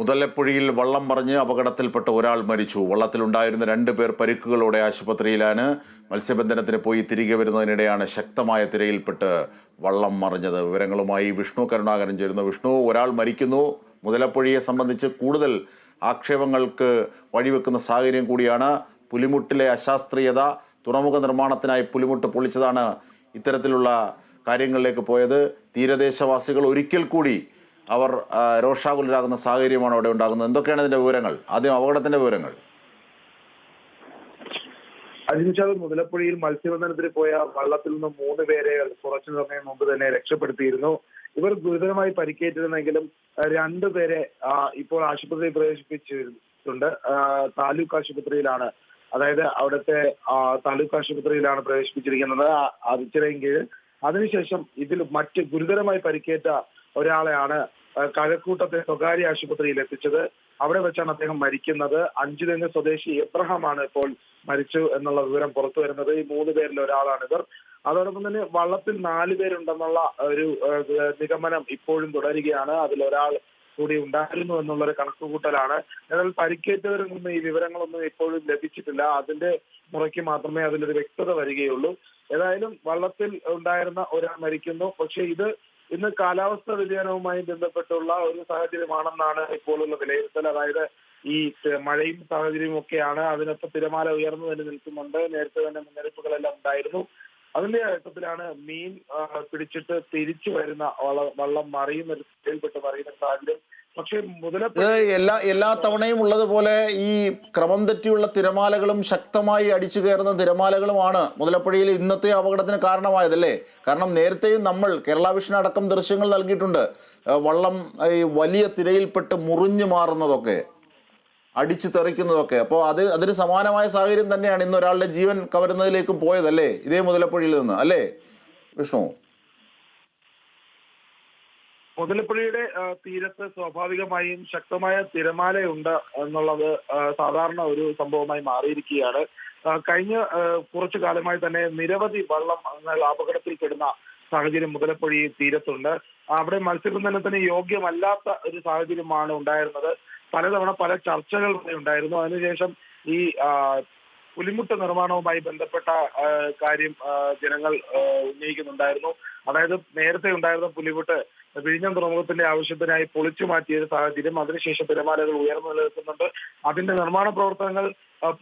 മുതലപ്പുഴയിൽ വള്ളം മറിഞ്ഞ് അപകടത്തിൽപ്പെട്ട ഒരാൾ മരിച്ചു. വള്ളത്തിലുണ്ടായിരുന്ന രണ്ട് പേർ പരിക്കുകളോടെ ആശുപത്രിയിലാണ് മത്സ്യബന്ധനത്തിന് പോയി തിരികെ വരുന്നതിനിടെയാണ് ശക്തമായ തിരയിൽപ്പെട്ട് വള്ളം മറിഞ്ഞത്. വിവരങ്ങളുമായി വിഷ്ണു കരുണാകരൻ ചേരുന്നു. വിഷ്ണു ഒരാൾ മരിക്കുന്നു. മുതലപ്പുഴയെ സംബന്ധിച്ച് കൂടുതൽ ആക്ഷേപങ്ങൾക്ക് വഴിവെക്കുന്ന സാഹചര്യം കൂടിയാണ്. പുലിമുട്ടിലെ അശാസ്ത്രീയത തുറമുഖ നിർമ്മാണത്തിനായി പുലിമുട്ട് പൊളിച്ചതാണ് ഇത്തരത്തിലുള്ള കാര്യങ്ങളിലേക്ക് പോയത്. തീരദേശവാസികൾ ഒരിക്കൽ കൂടി അവർ രോഷാകുലരാകുന്ന സാഹചര്യമാണ് അവിടെ ഉണ്ടാകുന്നത്. എന്തൊക്കെയാണ് ഇതിന്റെ വിവരങ്ങൾ? ആദ്യം അപകടത്തിന്റെ വിവരങ്ങൾ. അജിൻഷാദ് മുതലപ്പുഴയിൽ മത്സ്യബന്ധനത്തിന് പോയ വള്ളത്തിൽ നിന്ന് മൂന്ന് പേരെ കുറച്ചു സമയം മുമ്പ് തന്നെ രക്ഷപ്പെടുത്തിയിരുന്നു. ഇവർ ഗുരുതരമായി പരിക്കേറ്റിരുന്നെങ്കിലും രണ്ടു പേരെ ഇപ്പോൾ ആശുപത്രിയിൽ പ്രവേശിപ്പിച്ചിട്ടുണ്ട്. താലൂക്ക് ആശുപത്രിയിലാണ്. അതായത് അവിടുത്തെ താലൂക്ക് ആശുപത്രിയിലാണ് പ്രവേശിപ്പിച്ചിരിക്കുന്നത് അതിച്ചിരയും കീഴിൽ. അതിനുശേഷം ഇതിൽ മറ്റ് ഗുരുതരമായി പരിക്കേറ്റ ഒരാളെയാണ് കഴക്കൂട്ടത്തെ സ്വകാര്യ ആശുപത്രിയിൽ എത്തിച്ചത്. അവിടെ വെച്ചാണ് അദ്ദേഹം മരിക്കുന്നത്. അഞ്ചുതെങ്ങ് സ്വദേശി എബ്രഹാമാണ് ഇപ്പോൾ മരിച്ചു എന്നുള്ള വിവരം പുറത്തു വരുന്നത്. ഈ മൂന്ന് പേരിൽ ഒരാളാണ് ഇവർ. അതോടൊപ്പം തന്നെ വള്ളത്തിൽ നാല് പേരുണ്ടെന്നുള്ള ഒരു നിഗമനം ഇപ്പോഴും തുടരുകയാണ്. അതിലൊരാൾ കൂടി ഉണ്ടായിരുന്നു എന്നുള്ള ഒരു കണക്കുകൂട്ടലാണ്. എന്നാൽ പരിക്കേറ്റവരിൽ നിന്ന് ഈ വിവരങ്ങളൊന്നും ഇപ്പോഴും ലഭിച്ചിട്ടില്ല. അതിന്റെ മുറയ്ക്ക് മാത്രമേ അതിലൊരു വ്യക്തത വരികയുള്ളൂ. ഏതായാലും വള്ളത്തിൽ ഉണ്ടായിരുന്ന ഒരാൾ മരിക്കുന്നു. പക്ഷെ ഇത് ഇന്ന് കാലാവസ്ഥാ വ്യതിയാനവുമായി ബന്ധപ്പെട്ടുള്ള ഒരു സാഹചര്യമാണെന്നാണ് ഇപ്പോഴുള്ള വിലയിരുത്തൽ. അതായത് ഈ മഴയും സാഹചര്യവും ഒക്കെയാണ് അതിനൊപ്പം തിരമാല ഉയർന്നു തന്നെ നിൽക്കുന്നുണ്ട് നേരത്തെ തന്നെ മുന്നറിയിപ്പുകളെല്ലാം ഉണ്ടായിരുന്നു. അതിന്റെ ഘട്ടത്തിലാണ് മീൻ പിടിച്ചിട്ട് തിരിച്ചു വരുന്ന വള്ള- മറിയുന്ന ഒരു സ്ഥിതിയിൽപ്പെട്ട് മറിയുന്ന സാഹചര്യം എല്ലാ എല്ലാ തവണയും ഉള്ളതുപോലെ ഈ ക്രമം തെറ്റിയുള്ള തിരമാലകളും ശക്തമായി അടിച്ചു കയറുന്ന തിരമാലകളുമാണ് മുതലപ്പുഴയിൽ ഇന്നത്തെ അപകടത്തിന് കാരണമായതല്ലേ? കാരണം നേരത്തെയും നമ്മൾ കേരള വിഷൻ അടക്കം ദൃശ്യങ്ങൾ നൽകിയിട്ടുണ്ട്. വള്ളം ഈ വലിയ തിരയിൽപ്പെട്ട് മുറിഞ്ഞു മാറുന്നതൊക്കെ അടിച്ചു തെറിക്കുന്നതൊക്കെ. അപ്പോൾ അത് അതിന് സമാനമായ സാഹചര്യം തന്നെയാണ് ഇന്ന് ഒരാളുടെ ജീവൻ കവരുന്നതിലേക്കും പോയതല്ലേ? ഇതേ മുതലപ്പുഴയിൽ നിന്ന് അല്ലേ? വിഷ്ണു? മുതലപ്പുഴയുടെ തീരത്ത് സ്വാഭാവികമായും ശക്തമായ തിരമാലയുണ്ട് എന്നുള്ളത് സാധാരണ ഒരു സംഭവമായി മാറിയിരിക്കുകയാണ്. കഴിഞ്ഞ കുറച്ചു കാലമായി തന്നെ നിരവധി വള്ളം എന്നാൽ അപകടത്തിൽപ്പെടുന്ന സാഹചര്യം മുതലപ്പുഴ തീരത്തുണ്ട്. അവിടെ മത്സ്യബന്ധനത്തിന് യോഗ്യമല്ലാത്ത ഒരു സാഹചര്യമാണ് ഉണ്ടായിരുന്നത്. പലതവണ പല ചർച്ചകൾ ഉണ്ടായിരുന്നു. അതിനുശേഷം ഈ പുലിമുട്ട് നിർമ്മാണവുമായി ബന്ധപ്പെട്ട കാര്യം ജനങ്ങൾ ഉന്നയിക്കുന്നുണ്ടായിരുന്നു. അതായത് നേരത്തെ ഉണ്ടായിരുന്ന പുലിമുട്ട് വിഴിഞ്ഞം തുറമുഖത്തിന്റെ ആവശ്യത്തിനായി പൊളിച്ചു മാറ്റിയ ഒരു സാഹചര്യം അതിനുശേഷം തിരമാലകൾ ഉയർന്നു നിലനിൽക്കുന്നുണ്ട് അതിന്റെ നിർമ്മാണ പ്രവർത്തനങ്ങൾ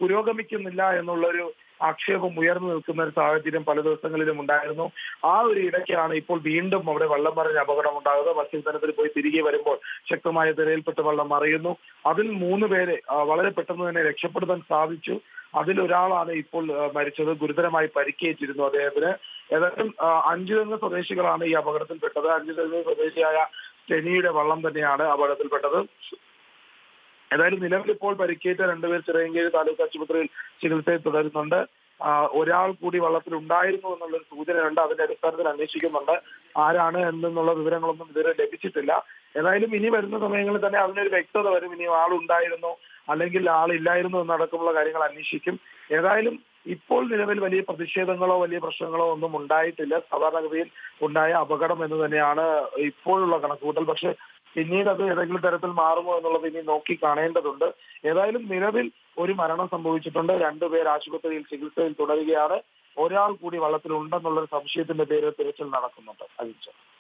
പുരോഗമിക്കുന്നില്ല എന്നുള്ളൊരു ആക്ഷേപം ഉയർന്നു നിൽക്കുന്ന ഒരു സാഹചര്യം പല ദിവസങ്ങളിലും ഉണ്ടായിരുന്നു. ആ ഒരു ഇടയ്ക്കാണ് ഇപ്പോൾ വീണ്ടും അവിടെ വെള്ളം മറിഞ്ഞ അപകടം ഉണ്ടാകുന്നത്. മത്സ്യബന്ധനത്തിൽ പോയി തിരികെ വരുമ്പോൾ ശക്തമായ തിരയിൽപ്പെട്ട് വെള്ളം മറിയുന്നു. അതിൽ മൂന്ന് പേരെ വളരെ പെട്ടെന്ന് തന്നെ രക്ഷപ്പെടുത്താൻ സാധിച്ചു. അതിലൊരാളാണ് ഇപ്പോൾ മരിച്ചത്. ഗുരുതരമായി പരിക്കേറ്റിരുന്നു അദ്ദേഹത്തിന്. ഏതായാലും അഞ്ചുതെങ്ങ് അഞ്ചു തെങ്ങ് സ്വദേശികളാണ് ഈ അപകടത്തിൽപ്പെട്ടത്. അഞ്ചു തെങ്ങ് സ്വദേശിയായ ടെനിയുടെ വള്ളം തന്നെയാണ് അപകടത്തിൽപ്പെട്ടത്. ഏതായാലും നിലവിൽ ഇപ്പോൾ പരിക്കേറ്റ രണ്ടുപേർ ചിറയങ്കേരി താലൂക്ക് ആശുപത്രിയിൽ ചികിത്സയിൽ തുടരുന്നുണ്ട്. ഒരാൾ കൂടി വള്ളത്തിൽ ഉണ്ടായിരുന്നു എന്നുള്ളൊരു സൂചനയുണ്ട്. അതിന്റെ അടിസ്ഥാനത്തിൽ അന്വേഷിക്കുന്നുണ്ട് ആരാണ് എന്നുള്ള വിവരങ്ങളൊന്നും ഇതുവരെ ലഭിച്ചിട്ടില്ല. ഏതായാലും ഇനി വരുന്ന സമയങ്ങളിൽ തന്നെ അതിനൊരു വ്യക്തത വരും. ഇനി ആളുണ്ടായിരുന്നു അല്ലെങ്കിൽ ആളില്ലായിരുന്നു എന്നടക്കമുള്ള കാര്യങ്ങൾ അന്വേഷിക്കും. ഏതായാലും ഇപ്പോൾ നിലവിൽ വലിയ പ്രതിഷേധങ്ങളോ വലിയ പ്രശ്നങ്ങളോ ഒന്നും ഉണ്ടായിട്ടില്ല. സാധാരണഗതിയിൽ ഉണ്ടായ അപകടം എന്ന് തന്നെയാണ് ഇപ്പോഴുള്ള കണക്കുകൂട്ടൽ. പക്ഷെ പിന്നീട് അത് ഏതെങ്കിലും തരത്തിൽ മാറുമോ എന്നുള്ളത് ഇനി നോക്കി കാണേണ്ടതുണ്ട്. ഏതായാലും നിലവിൽ ഒരു മരണം സംഭവിച്ചിട്ടുണ്ട്. രണ്ടുപേർ ആശുപത്രിയിൽ ചികിത്സയിൽ തുടരുകയാണ്. ഒരാൾ കൂടി വള്ളത്തിലുണ്ടെന്നുള്ള സംശയത്തിന്റെ പേരിൽ തിരച്ചിൽ നടക്കുന്നുണ്ട്. അജിത്